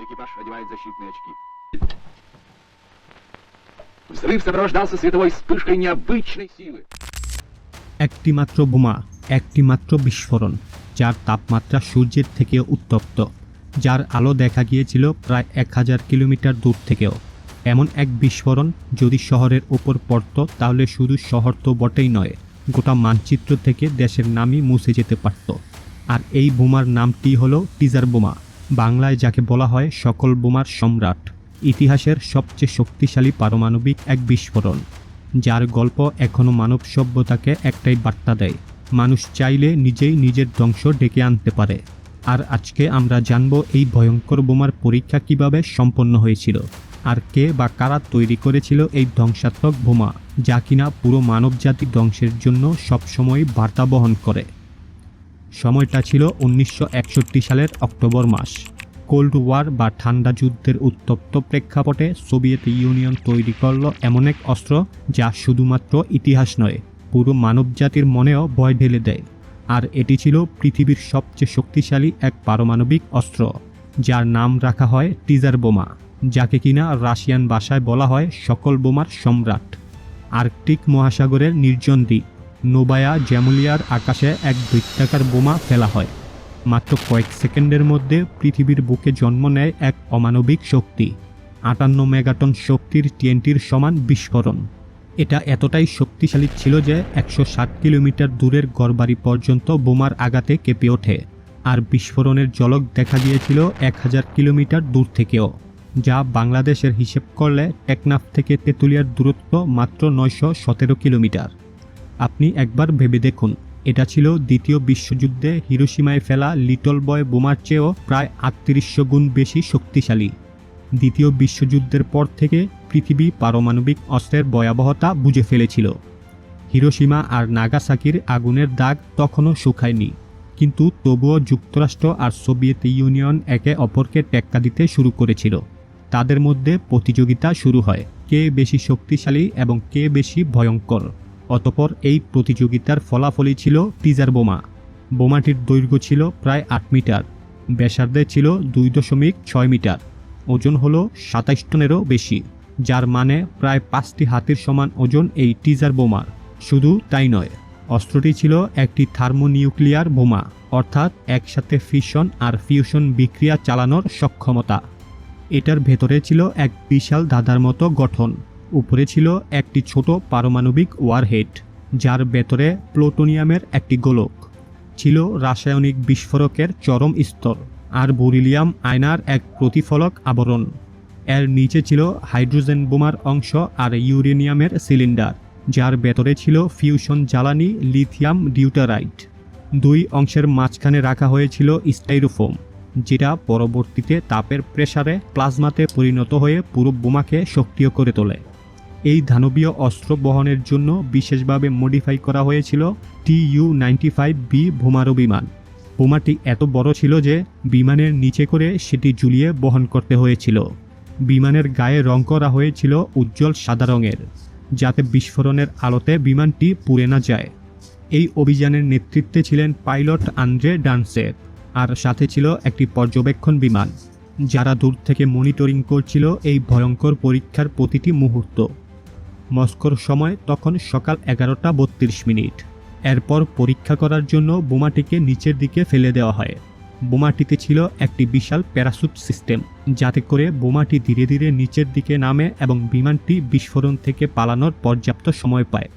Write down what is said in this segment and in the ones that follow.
Экипаж одевает защитные очки. Взрыв сопровождался световой вспышкой необычной силы. একটি মাত্র বোমা একটি মাত্র বিস্ফোরণ যার তাপমাত্রা সূর্যের থেকে উত্তপ্ত যার আলো দেখা গিয়েছিল প্রায় এক হাজার কিলোমিটার দূর থেকেও এমন এক বিস্ফোরণ যদি শহরের ওপর পড়ত তাহলে শুধু শহর তো বটেই নয় গোটা মানচিত্র থেকে দেশের নামই মুছে যেতে পারত আর এই বোমার নামটি হলো টিজার বোমা বাংলায় যাকে বলা হয় সকল বোমার সম্রাট, ইতিহাসের সবচেয়ে শক্তিশালী পারমাণবিক এক বিস্ফোরণ, যার গল্প এখনও মানব সভ্যতাকে একটাই বার্তা দেয়। মানুষ চাইলে নিজেই নিজের ধ্বংস ডেকে আনতে পারে। আর আজকে আমরা জানব এই ভয়ঙ্কর বোমার পরীক্ষা কীভাবে সম্পন্ন হয়েছিল, আর কে বা কারা তৈরি করেছিল এই ধ্বংসাত্মক বোমা, যা কিনা পুরো মানবজাতি ধ্বংসের জন্য সবসময় বার্তা বহন করে। সময়টা ছিল উনিশশো একষট্টি সালের অক্টোবর মাস। কোল্ড ওয়ার বা ঠান্ডা যুদ্ধের উত্তপ্ত প্রেক্ষাপটে সোভিয়েত ইউনিয়ন তৈরি করল এমন এক অস্ত্র যা শুধুমাত্র ইতিহাস নয়, পুরো মানবজাতির মনেও ভয় ঢেলে দেয়। আর এটি ছিল পৃথিবীর সবচেয়ে শক্তিশালী এক পারমাণবিক অস্ত্র, যার নাম রাখা হয় টিজার বোমা, যাকে কিনা রাশিয়ান ভাষায় বলা হয় সকল বোমার সম্রাট। আর্কটিক মহাসাগরের নির্জন দ্বীপ। নোবায়া জ্যামুলিয়ার আকাশে এক বৃত্তাকার বোমা ফেলা হয়। মাত্র কয়েক সেকেন্ডের মধ্যে পৃথিবীর বুকে জন্ম নেয় এক অমানবিক শক্তি। আটান্ন মেগাটন শক্তির টিএনটির সমান বিস্ফোরণ। এটা এতটাই শক্তিশালী ছিল যে একশো ষাট কিলোমিটার দূরের গড়বাড়ি পর্যন্ত বোমার আঘাতে কেঁপে ওঠে, আর বিস্ফোরণের জলক দেখা গিয়েছিল এক হাজার কিলোমিটার দূর থেকেও, যা বাংলাদেশের হিসেব করলে টেকনাফ থেকে তেঁতুলিয়ার দূরত্ব মাত্র নয়শো সতেরো কিলোমিটার। আপনি একবার ভেবে দেখুন। এটা ছিল দ্বিতীয় বিশ্বযুদ্ধে হিরোসীমায় ফেলা লিটল বয় বোমার চেয়েও প্রায় আটত্রিশশো গুণ বেশি শক্তিশালী। দ্বিতীয় বিশ্বযুদ্ধের পর থেকে পৃথিবী পারমাণবিক অস্ত্রের ভয়াবহতা বুঝে ফেলেছিল। হিরোসীমা আর নাগাসাকির আগুনের দাগ তখনও শুকায়নি। কিন্তু তবুও যুক্তরাষ্ট্র আর সোভিয়েত ইউনিয়ন একে অপরকে টেক্কা দিতে শুরু করেছিল। তাদের মধ্যে প্রতিযোগিতা শুরু হয়, কে বেশি শক্তিশালী এবং কে বেশি ভয়ঙ্কর। অতপর এই প্রতিযোগিতার ফলাফলই ছিল টিজার বোমা। বোমাটির দৈর্ঘ্য ছিল প্রায় আট মিটার, ব্যাসার্ধে ছিল দুই দশমিক ছয় মিটার, ওজন হলো সাতাইশ টনেরও বেশি, যার মানে প্রায় পাঁচটি হাতির সমান ওজন এই টিজার বোমার। শুধু তাই নয়, অস্ত্রটি ছিল একটি থার্মোনিউক্লিয়ার বোমা, অর্থাৎ একসাথে ফিশন আর ফিউশন বিক্রিয়া চালানোর সক্ষমতা। এটার ভেতরে ছিল এক বিশাল দাদার মতো গঠন। উপরে ছিল একটি ছোট পারমাণবিক ওয়ারহেড, যার ভেতরে প্লুটোনিয়ামের একটি গোলক। ছিল রাসায়নিক বিস্ফোরকের চরম স্তর আর বুরিলিয়াম আয়নার এক প্রতিফলক আবরণ। এর নিচে ছিল হাইড্রোজেন বোমার অংশ আর ইউরেনিয়ামের সিলিন্ডার, যার ভেতরে ছিল ফিউশন জ্বালানি লিথিয়াম ডিউটারাইট। দুই অংশের মাঝখানে রাখা হয়েছিল স্টাইরোফোম, যেটা পরবর্তীতে তাপের প্রেসারে প্লাজমাতে পরিণত হয়ে পুরো বোমাকে সক্রিয় করে তোলে। এই ধানবীয় অস্ত্র বহনের জন্য বিশেষভাবে মডিফাই করা হয়েছিল T U ninety five B বোমারু বিমান। বোমাটি এত বড় ছিল যে বিমানের নিচে করে সেটি ঝুলিয়ে বহন করতে হয়েছিল। বিমানের গায়ে রং করা হয়েছিল উজ্জ্বল সাদা রঙের, যাতে বিস্ফোরণের আলোতে বিমানটি পুড়ে না যায়। এই অভিযানের নেতৃত্বে ছিলেন পাইলট আন্দ্রে ডান্সের আর সাথে ছিল একটি পর্যবেক্ষণ বিমান, যারা দূর থেকে মনিটরিং করছিল এই ভয়ঙ্কর পরীক্ষার প্রতিটি মুহূর্ত। মস্কোর সময় তখন সকাল এগারোটা বত্রিশ মিনিট। এরপর পরীক্ষা করার জন্য বোমাটিকে নিচের দিকে ফেলে দেওয়া হয়। বোমাটিতে ছিল একটি বিশাল প্যারাসুট সিস্টেম, যাতে করে বোমাটি ধীরে ধীরে নিচের দিকে নামে এবং বিমানটি বিস্ফোরণ থেকে পালানোর পর্যাপ্ত সময় পায়।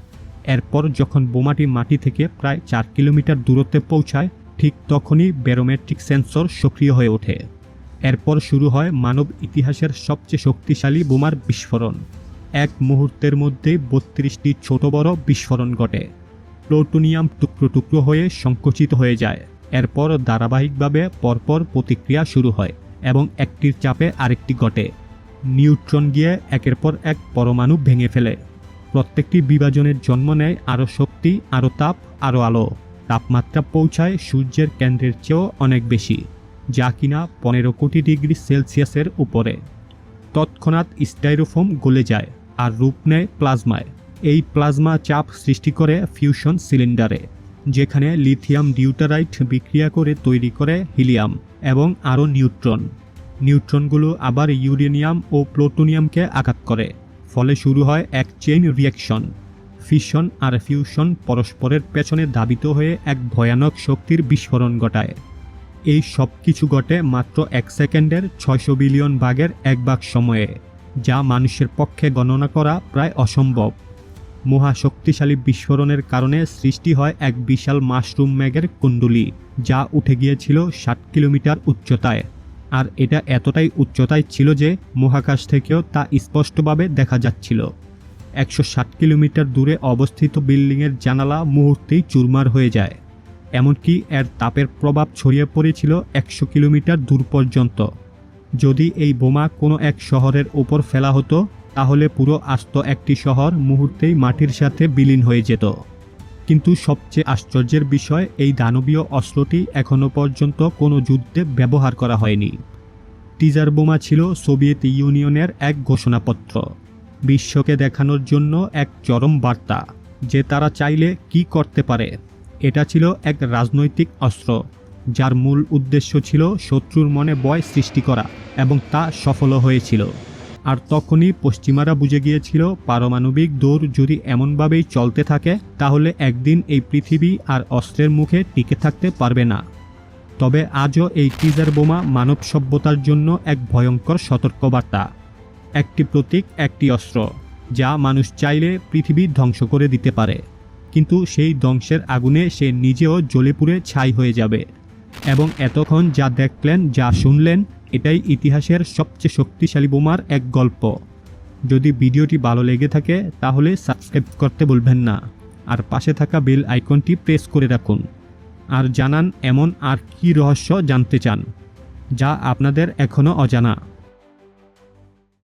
এরপর যখন বোমাটি মাটি থেকে প্রায় চার কিলোমিটার দূরত্বে পৌঁছায়, ঠিক তখনই ব্যারোমেট্রিক সেন্সর সক্রিয় হয়ে ওঠে। এরপর শুরু হয় মানব ইতিহাসের সবচেয়ে শক্তিশালী বোমার বিস্ফোরণ। এক মুহূর্তের মধ্যে বত্রিশটি ছোট বড় বিস্ফোরণ ঘটে। প্লুটোনিয়াম টুকরো টুকরো হয়ে সংকুচিত হয়ে যায়। এরপর ধারাবাহিকভাবে পরপর প্রতিক্রিয়া শুরু হয় এবং একটির চাপে আরেকটি ঘটে। নিউট্রন গিয়ে একের পর এক পরমাণু ভেঙে ফেলে। প্রত্যেকটি বিভাজনের জন্ম নেয় আরও শক্তি, আরও তাপ, আরও আলো। তাপমাত্রা পৌঁছায় সূর্যের কেন্দ্রের চেয়েও অনেক বেশি, যা কিনা পনেরো কোটি ডিগ্রি সেলসিয়াসের উপরে। তৎক্ষণাৎ স্টাইরোফোম গলে যায়। আর রূপ নেয় প্লাজমায়। এই প্লাজমা চাপ সৃষ্টি করে ফিউশন সিলিন্ডারে, যেখানে লিথিয়াম ডিউটারাইট বিক্রিয়া করে তৈরি করে হিলিয়াম এবং আরও নিউট্রন। নিউট্রনগুলো আবার ইউরেনিয়াম ও প্লুটোনিয়ামকে আঘাত করে, ফলে শুরু হয় এক চেইন রিয়াকশন ফিশন আর ফিউশন পরস্পরের পেছনে দাবিত হয়ে এক ভয়ানক শক্তির বিস্ফোরণ ঘটায়। এই সব কিছু ঘটে মাত্র এক সেকেন্ডের ছয়শো বিলিয়ন ভাগের এক ভাগ সময়ে। যা মানুষের পক্ষে গণনা করা প্রায় অসম্ভব। মহাশক্তিশালী বিস্ফোরণের কারণে সৃষ্টি হয় এক বিশাল মাশরুম ম্যাগের কুণ্ডলী, যা উঠে গিয়েছিল ষাট কিলোমিটার উচ্চতায়। আর এটা এতটাই উচ্চতায় ছিল যে মহাকাশ থেকেও তা স্পষ্টভাবে দেখা যাচ্ছিল। একশো ষাট কিলোমিটার দূরে অবস্থিত বিল্ডিংয়ের জানালা মুহূর্তেই চুরমার হয়ে যায়। এমনকি এর তাপের প্রভাব ছড়িয়ে পড়েছিল একশো কিলোমিটার দূর পর্যন্ত। যদি এই বোমা কোনো এক শহরের ওপর ফেলা হতো, তাহলে পুরো আস্ত একটি শহর মুহূর্তেই মাটির সাথে বিলীন হয়ে যেত। কিন্তু সবচেয়ে আশ্চর্যের বিষয়, এই দানবীয় অস্ত্রটি এখনও পর্যন্ত কোনো যুদ্ধে ব্যবহার করা হয়নি। টিজার বোমা ছিল সোভিয়েত ইউনিয়নের এক ঘোষণাপত্র। বিশ্বকে দেখানোর জন্য এক চরম বার্তা, যে তারা চাইলে কি করতে পারে। এটা ছিল এক রাজনৈতিক অস্ত্র। যার মূল উদ্দেশ্য ছিল শত্রুর মনে ভয় সৃষ্টি করা এবং তা সফলও হয়েছিল। আর তখনই পশ্চিমারা বুঝে গিয়েছিল, পারমাণবিক দৌড় যদি এমনভাবেই চলতে থাকে, তাহলে একদিন এই পৃথিবী আর অস্ত্রের মুখে টিকে থাকতে পারবে না। তবে আজও এই টিজার বোমা মানব সভ্যতার জন্য এক ভয়ঙ্কর সতর্কবার্তা। একটি প্রতীক, একটি অস্ত্র, যা মানুষ চাইলে পৃথিবী ধ্বংস করে দিতে পারে। কিন্তু সেই ধ্বংসের আগুনে সে নিজেও জ্বলে পুড়ে ছাই হয়ে যাবে। এবং এতক্ষণ যা দেখলেন, যা শুনলেন, এটাই ইতিহাসের সবচেয়ে শক্তিশালী বোমার এক গল্প। যদি ভিডিওটি ভালো লেগে থাকে, তাহলে সাবস্ক্রাইব করতে বলবেন না। আর পাশে থাকা বেল আইকনটি প্রেস করে রাখুন। আর জানান এমন আর কি রহস্য জানতে চান, যা আপনাদের এখনও অজানা।